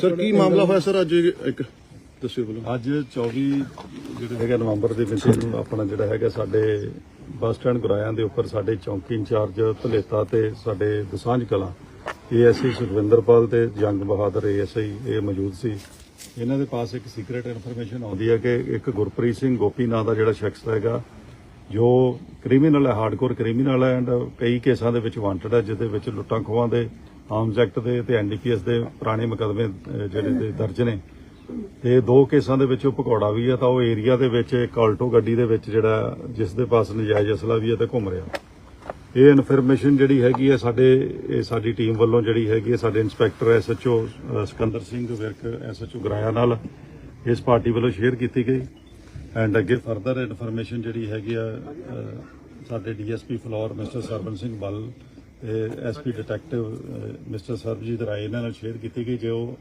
Sir ਕੀ ਮਾਮਲਾ ਹੋਇਆ sir? ਅੱਜ ਇੱਕ ਦੱਸਿਓ ਬੋਲੋ। ਅੱਜ 24 ਜਿਹੜੇ ਹੈਗਾ ਨਵੰਬਰ ਦੇ ਵਿੱਚ ਨੂੰ ਆਪਣਾ ਜਿਹੜਾ ਹੈਗਾ ਸਾਡੇ ਬੱਸ ਸਟੈਂਡ ਗੁਰਾਇਆਂ ਦੇ ਉੱਪਰ ਸਾਡੇ ਚੌਂਕੀ ਇੰਚਾਰਜ ਧਲੇਤਾ ਤੇ ਸਾਡੇ ਦਸਾਂਝ ਕਲਾਂ ਏਐਸਆਈ ਸੁਖਵਿੰਦਰਪਾਲ ਤੇ ਜੰਗ ਬਹਾਦਰ ਏਐਸਆਈ ਇਹ ਮੌਜੂਦ ਸੀ। ਇਹਨਾਂ ਦੇ ਪਾਸ ਇੱਕ ਸੀਕ੍ਰੀਟ ਇਨਫੋਰਮੇਸ਼ਨ ਆਉਂਦੀ ਹੈ ਕਿ ਇੱਕ ਗੁਰਪ੍ਰੀਤ ਸਿੰਘ ਗੋਪੀ ਨਾਂ ਦਾ ਜਿਹੜਾ ਸ਼ਖਸ ਹੈਗਾ ਜੋ ਕ੍ਰਿਮੀਨਲ ਹੈ ਹਾਰਡਕੋਰ ਕ੍ਰਿਮੀਨਲ ਹੈ ਐਂਡ ਕਈ ਕੇਸਾਂ ਦੇ ਵਿੱਚ ਵਾਂਟਡ ਹੈ ਜਿਹਦੇ ਵਿੱਚ ਲੁੱਟਾਂ ਖੋਹਾਂ ਦੇ ਆਰਮਸ ਐਕਟ ਦੇ ਤੇ ਐਨਡੀਪੀਐਸ ਦੇ ਪੁਰਾਣੇ ਮੁਕੱਦਮੇ ਜਿਹੜੇ ਦੇ ਦਰਜ ਨੇ। ਤੇ ਦੋ ਕੇਸਾਂ ਦੇ ਵਿੱਚ ਉਹ ਭਗੌੜਾ ਵੀ ਹੈ ਤਾਂ ਉਹ ਏਰੀਆ ਦੇ ਵਿੱਚ ਇੱਕ ਆਲਟੋ ਗੱਡੀ ਦੇ ਵਿੱਚ ਜਿਹੜਾ ਜਿਸ ਦੇ ਪਾਸ ਨਜਾਇਜ਼ ਅਸਲਾ ਵੀ ਹੈ ਤੇ ਘੁੰਮ ਰਿਹਾ। ਇਹ ਇਨਫੋਰਮੇਸ਼ਨ ਜਿਹੜੀ ਹੈਗੀ ਹੈ ਸਾਡੇ ਇਹ ਸਾਡੀ ਟੀਮ ਵੱਲੋਂ ਜਿਹੜੀ ਹੈਗੀ ਹੈ ਸਾਡੇ inspector SHO Sikandar Singh Virk SHO Goraya ਨਾਲ ਇਸ ਪਾਰਟੀ ਵੱਲੋਂ ਸ਼ੇਅਰ ਕੀਤੀ ਗਈ। ਐਂਡ ਅੱਗੇ ਫਰਦਰ ਇਨਫੋਰਮੇਸ਼ਨ ਜਿਹੜੀ ਹੈਗੀ ਆ ਅਹ, ਸਾਡੇ DSP Phillaur mister Sarwan Singh Bal SP detective mister Sarabjit Rai, ਇਹਨਾਂ ਨਾਲ ਸ਼ੇਅਰ ਕੀਤੀ ਗਈ ਜੋ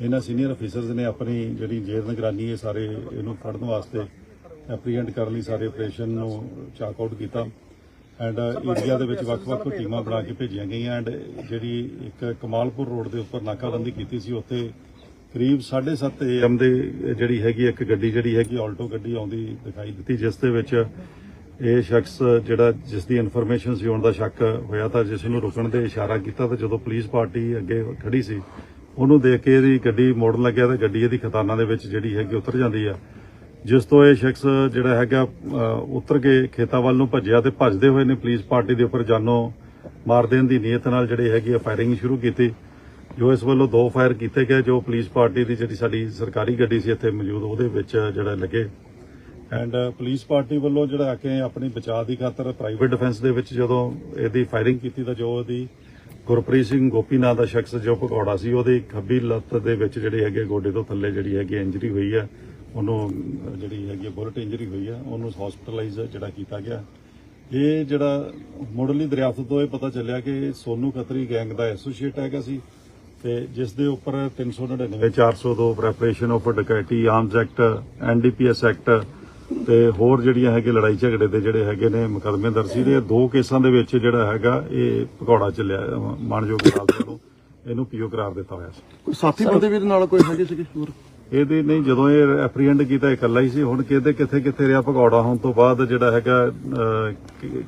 ਇਹਨਾਂ ਸੀਨੀਅਰ ਅਫੀਸਰਸ ਨੇ ਆਪਣੀ ਜਿਹੜੀ ਜੇਲ੍ਹ ਨਿਗਰਾਨੀ ਹੈ, ਸਾਰੇ ਇਹਨੂੰ ਫੜਨ ਵਾਸਤੇ ਐਪਰੀਹੈਂਡ ਕਰਨ ਲਈ, ਸਾਰੇ ਆਪਰੇਸ਼ਨ ਨੂੰ ਚਾਕ ਆਊਟ ਕੀਤਾ। ਐਂਡ ਏਰੀਆ ਦੇ ਵਿੱਚ ਵੱਖ-ਵੱਖ ਟੀਮਾਂ ਬਣਾ ਕੇ ਭੇਜੀਆਂ ਗਈਆਂ ਐਂਡ ਜਿਹੜੀ ਇੱਕ ਕਮਾਲਪੁਰ ਰੋਡ ਦੇ ਉੱਪਰ ਨਾਕਾਬੰਦੀ ਕੀਤੀ ਸੀ, ਉੱਥੇ ਕਰੀਬ 7:30 ਏਐਮ ਦੇ ਜਿਹੜੀ ਹੈਗੀ ਇੱਕ ਗੱਡੀ ਜਿਹੜੀ ਹੈਗੀ ਆਲਟੋ ਗੱਡੀ ਆਉਂਦੀ ਦਿਖਾਈ ਦਿੱਤੀ, ਜਿਸ ਦੇ ਵਿੱਚ ਇਹ ਸ਼ਖਸ ਜਿਹੜਾ ਜਿਸ ਦੀ ਇਨਫੋਰਮੇਸ਼ਨ ਸੀ ਹੋਣ ਦਾ ਸ਼ੱਕ ਹੋਇਆ ਤਾਂ ਜਿਸ ਨੂੰ ਰੁਕਣ ਦੇ ਇਸ਼ਾਰਾ ਕੀਤਾ ਤਾਂ ਜਦੋਂ ਪੁਲਿਸ ਪਾਰਟੀ ਅੱਗੇ ਖੜੀ ਸੀ, ਉਹਨੂੰ ਦੇਖ ਕੇ ਇਹਦੀ ਗੱਡੀ ਮੋੜਨ ਲੱਗਿਆ ਤੇ ਗੱਡੀ ਇਹਦੀ ਖਤਾਨਾਂ ਦੇ ਵਿੱਚ ਜਿਹੜੀ ਹੈਗੀ ਉਤਰ ਜਾਂਦੀ ਆ। ਜਿਸ ਤੋਂ ਇਹ ਸ਼ਖਸ ਜਿਹੜਾ ਹੈਗਾ ਉਤਰ ਕੇ ਖੇਤਾਂ ਵੱਲ ਨੂੰ ਭੱਜਿਆ ਤੇ ਭੱਜਦੇ ਹੋਏ ਨੇ ਪੁਲਿਸ ਪਾਰਟੀ ਦੇ ਉੱਪਰ ਜਾਨੋਂ ਮਾਰ ਦੇਣ ਦੀ ਨੀਅਤ ਨਾਲ ਜਿਹੜੀ ਹੈਗੀ ਆ ਫਾਇਰਿੰਗ ਸ਼ੁਰੂ ਕੀਤੀ। ਜੋ ਇਸ ਵੱਲੋਂ ਦੋ ਫਾਇਰ ਕੀਤੇ ਗਏ, ਜੋ ਪੁਲਿਸ ਪਾਰਟੀ ਦੀ ਜਿਹੜੀ ਸਾਡੀ ਸਰਕਾਰੀ ਗੱਡੀ ਸੀ, ਇੱਥੇ ਮੌਜੂਦ, ਉਹਦੇ ਵਿੱਚ ਜਿਹੜਾ ਲੱਗੇ। ਐਂਡ ਪੁਲਿਸ ਪਾਰਟੀ ਵੱਲੋਂ ਜਿਹੜਾ ਆ ਕੇ ਆਪਣੀ ਬਚਾਅ ਦੀ ਖਾਤਰ ਪ੍ਰਾਈਵੇਟ ਡਿਫੈਂਸ ਦੇ ਵਿੱਚ ਜਦੋਂ ਇਹਦੀ ਫਾਇਰਿੰਗ ਕੀਤੀ ਤਾਂ ਜੋ ਉਹਦੀ ਗੁਰਪ੍ਰੀਤ ਸਿੰਘ ਗੋਪੀ ਨਾਂ ਦਾ ਸ਼ਖਸ ਜੋ ਭਗੌੜਾ ਸੀ, ਉਹਦੀ ਖੱਬੀ ਲੱਤ ਦੇ ਵਿੱਚ ਜਿਹੜੇ ਹੈਗੇ ਗੋਡੇ ਤੋਂ ਥੱਲੇ ਜਿਹੜੀ ਹੈਗੀ ਇੰਜਰੀ ਹੋਈ ਹੈ ਉਹਨੂੰ ਜਿਹੜੀ ਹੈਗੀ ਬੁਲਟ ਇੰਜਰੀ ਹੋਈ ਹੈ ਉਹਨੂੰ ਹਸਪੀਟਲਾਈਜ਼ ਜਿਹੜਾ ਕੀਤਾ ਗਿਆ। ਇਹ ਜਿਹੜਾ ਮੁੱਢਲੀ ਦਰਿਆਫਤ ਤੋਂ ਇਹ ਪਤਾ ਚੱਲਿਆ ਕਿ ਸੋਨੂ ਖੱਤਰੀ ਗੈਂਗ ਦਾ ਐਸੋਸੀਏਟ ਹੈਗਾ ਸੀ ਤੇ ਜਿਸ ਦੇ ਉੱਪਰ 399 402 preparation of dacoity arms act NDPS act ਤੇ ਹੋਰ ਜਿਹੜੀਆਂ ਹੈਗੇ ਲੜਾਈ ਝਗੜੇ ਦੇ ਜਿਹੜੇ ਹੈਗੇ ਨੇ ਮੁਕੱਦਮੇ ਦਰਜ ਸੀ ਦੇ ਦੋ ਕੇਸਾਂ ਦੇ ਵਿੱਚ ਜਿਹੜਾ ਹੈਗਾ ਇਹ ਭਗੌੜਾ ਚੱਲਿਆ ਅਹ ਮਾਣਯੋਗ ਅਦਾਲਤ ਵੱਲੋਂ ਇਹਨੂੰ ਪੀਓ ਕਰਾਰ ਦਿੱਤਾ ਹੋਇਆ ਸੀ। ਕੋਈ ਸਾਥੀ ਬੰਦੇ ਵੀ ਇਹਦੇ ਨਾਲ ਕੋਈ ਹੈਗੇ ਸੀਗੇ? ਹੋਰ? ਇਹਦੇ ਨਹੀਂ ਜਦੋਂ ਇਹ ਐਪਰੀਹੈਂਡ ਕੀਤਾ ਇਕੱਲਾ ਹੀ ਸੀ। ਹੁਣ ਕਿਤੇ ਕਿੱਥੇ ਕਿੱਥੇ ਰਿਹਾ ਭਗੌੜਾ? ਹੋਣ ਤੋਂ ਬਾਅਦ ਜਿਹੜਾ ਹੈਗਾ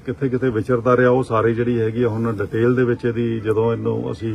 ਕਿੱਥੇ ਕਿੱਥੇ ਵਿਚਰਦਾ ਰਿਹਾ ਉਹ ਸਾਰੇ ਜਿਹੜੀ ਹੈਗੀ ਹੁਣ ਡਿਟੇਲ ਦੇ ਵਿੱਚ ਇਹਦੀ ਜਦੋਂ ਇਹਨੂੰ ਅਸੀਂ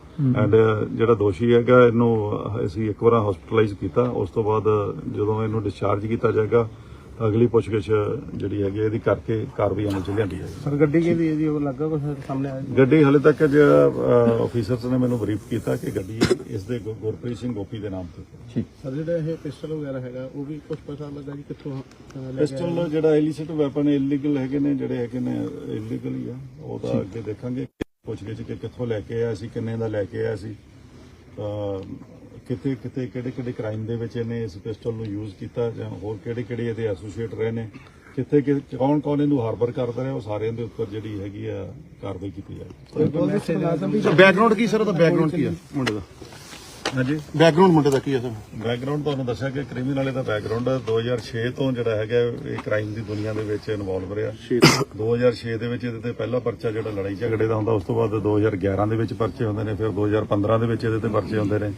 ਐਂਡ ਜਿਹੜਾ ਦੋਸ਼ੀ ਹੈਗਾ ਇਹਨੂੰ ਅਸੀਂ ਇੱਕ ਵਾਰ ਹਸਪੀਟਲਾਈਜ਼ ਕੀਤਾ। ਉਸ ਤੋਂ ਬਾਅਦ ਜਦੋਂ ਇਹਨੂੰ ਡਿਸਚਾਰਜ ਕੀਤਾ ਜਾਏਗਾ ਤਾਂ ਅਗਲੀ ਪੁੱਛਗਿੱਛ ਜਿਹੜੀ ਹੈਗੀ ਇਹਦੀ ਕਰਕੇ ਕਾਰਵਾਈ ਅਮਲ ਚ ਲਿਆਂਦੀ ਜਾਏਗੀ। ਸਰ ਗੱਡੀ ਕਿਹਦੀ ਹੈ ਜੀ? ਉਹ ਲੱਗਾ ਕੁਝ ਸਾਹਮਣੇ ਆਇਆ ਗੱਡੀ ਹਲੇ ਤੱਕ ਜਿਹੜਾ ਆਫੀਸਰਸ ਨੇ ਮੈਨੂੰ ਬਰੀਫ ਕੀਤਾ ਕਿ ਗੱਡੀ ਇਸ ਦੇ ਗੁਰਪ੍ਰੀਤ ਸਿੰਘ ਗੋਪੀ ਦੇ ਨਾਮ ਤੇ। ਸਰ ਜਿਹੜਾ ਇਹ ਪਿਸਟਲ ਵਗੈਰਾ ਹੈਗਾ ਉਹ ਵੀ ਕੁਝ ਪਤਾ ਲੱਗਾ ਜੀ ਕਿੱਥੋਂ? ਪਿਸਟਲ ਜਿਹੜਾ ਇਲੀਸਿਟ ਵੈਪਨ ਇਲੀਗਲ ਹੈਗੇ ਨੇ ਜਿਹੜੇ ਹੈਗੇ ਨੇ ਇਲੀਗਲ ਹੀ ਆ। ਉਹ ਤਾਂ ਅੱਗੇ ਦੇਖਾਂਗੇ। ਪੁੱਛ ਗਿੱਛ ਕਿ ਕਿੱਥੋਂ ਲੈ ਕੇ ਆਇਆ ਸੀ ਕਿੰਨੇ ਦਾ ਲੈ ਕੇ ਆਇਆ ਸੀ। ਕਿਤੇ ਕਿਤੇ ਕਿਹੜੇ ਕਿਹੜੇ ਕ੍ਰਾਈਮ ਦੇ ਵਿੱਚ ਇਹਨੇ ਇਸ ਪਿਸਟਲ ਨੂੰ ਯੂਜ਼ ਕੀਤਾ ਜਾਂ ਹੋਰ ਕਿਹੜੇ ਕਿਹੜੇ ਇਹਦੇ ਐਸੋਸੀਏਟ ਰਹੇ ਨੇ। ਕਿੱਥੇ ਕਿ ਕੌਣ ਕੌਣ ਇਹਨੂੰ ਹਾਰਬਰ ਕਰਦਾ ਰਿਹਾ ਉਹ ਸਾਰਿਆਂ ਦੇ ਉੱਪਰ ਜਿਹੜੀ ਹੈਗੀ ਆ ਕਾਰਵਾਈ ਕੀਤੀ ਜਾਏ ਬੈਕਗ੍ਰਾਉਂਡ ਕੀ ਸਰ ਉਹਦਾ ਬੈਕਗ੍ਰਾਉਂਡ ਕੀ ਹੈ ਮੁੰਡੇ ਦਾ। ਹਾਂਜੀ। ਬੈਕਗ੍ਰਾਉਂਡ ਮੁੰਡੇ ਦਾ ਕੀ ਹੈ ਸਰ? ਬੈਕਗ੍ਰਾਉਂਡ ਤੁਹਾਨੂੰ ਦੱਸਿਆ ਕਿ ਕ੍ਰਿਮੀਨਲ ਇਹਦਾ ਬੈਕਗ੍ਰਾਉਂਡ 2006 ਤੋਂ ਜਿਹੜਾ ਹੈਗਾ ਇਹ ਕ੍ਰਾਈਮ ਦੀ ਦੁਨੀਆ ਦੇ ਵਿੱਚ ਇਨਵੋਲਵ ਰਿਹਾ। 2006 ਦੇ ਵਿੱਚ ਇਹਦੇ ਤੇ ਪਹਿਲਾ ਪਰਚਾ ਜਿਹੜਾ ਲੜਾਈ ਝਗੜੇ ਦਾ ਹੁੰਦਾ ਉਸ ਤੋਂ ਬਾਅਦ 2011 ਦੇ ਵਿੱਚ ਪਰਚੇ ਹੁੰਦੇ ਨੇ ਫਿਰ 2015 ਦੇ ਵਿੱਚ ਇਹਦੇ ਤੇ ਪਰਚੇ ਹੁੰਦੇ ਨੇ।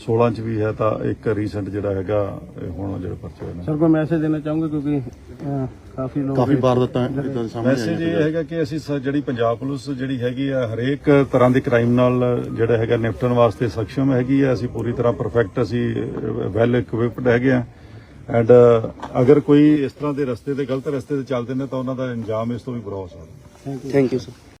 16 ਚ ਵੀ ਹੈ ਤਾਂ ਇੱਕ ਰੀਸੈਂਟ ਜਿਹੜਾ ਹੈਗਾ ਇਹ ਹੁਣ ਜਿਹੜੇ ਪਰਚੇ ਹੋਏ ਨੇ। ਸਰ ਕੋਈ ਮੈਸੇਜ ਦੇਣਾ ਚਾਹੂੰਗੇ? ਕਿਉਂਕਿ ਅਹ, ਕਾਫੀ ਲੋਕ ਕਾਫੀ ਵਾਰ ਦਿੱਤਾ ਇਦਾਂ ਦੇ ਸਾਹਮਣੇ ਮੈਸੇਜ ਇਹ ਹੈਗਾ ਕਿ ਅਸੀਂ ਸ- ਜਿਹੜੀ ਪੰਜਾਬ ਪੁਲਿਸ ਜਿਹੜੀ ਹੈਗੀ ਆ ਹਰੇਕ ਤਰ੍ਹਾਂ ਦੇ ਕ੍ਰਾਈਮ ਨਾਲ ਜਿਹੜਾ ਹੈਗਾ ਨਿਪਟਣ ਵਾਸਤੇ ਸક્ષਮ ਹੈਗੀ ਆ। ਅਸੀਂ ਪੂਰੀ ਤਰ੍ਹਾਂ ਪਰਫੈਕਟ ਅਸੀਂ ਵੈਲ ਇਕਵਿਪਡ ਹੈਗੇ ਆ। ਐਂਡ ਅਗਰ ਕੋਈ ਇਸ ਤਰ੍ਹਾਂ ਦੇ ਰਸਤੇ ਤੇ ਗਲਤ ਰਸਤੇ ਤੇ ਚੱਲਦੇ ਨੇ ਤਾਂ ਉਹਨਾਂ ਦਾ ਅੰਜਾਮ ਇਸ ਤੋਂ ਵੀ ਬੁਰਾ ਹੋ ਸਕਦਾ। Thank you sir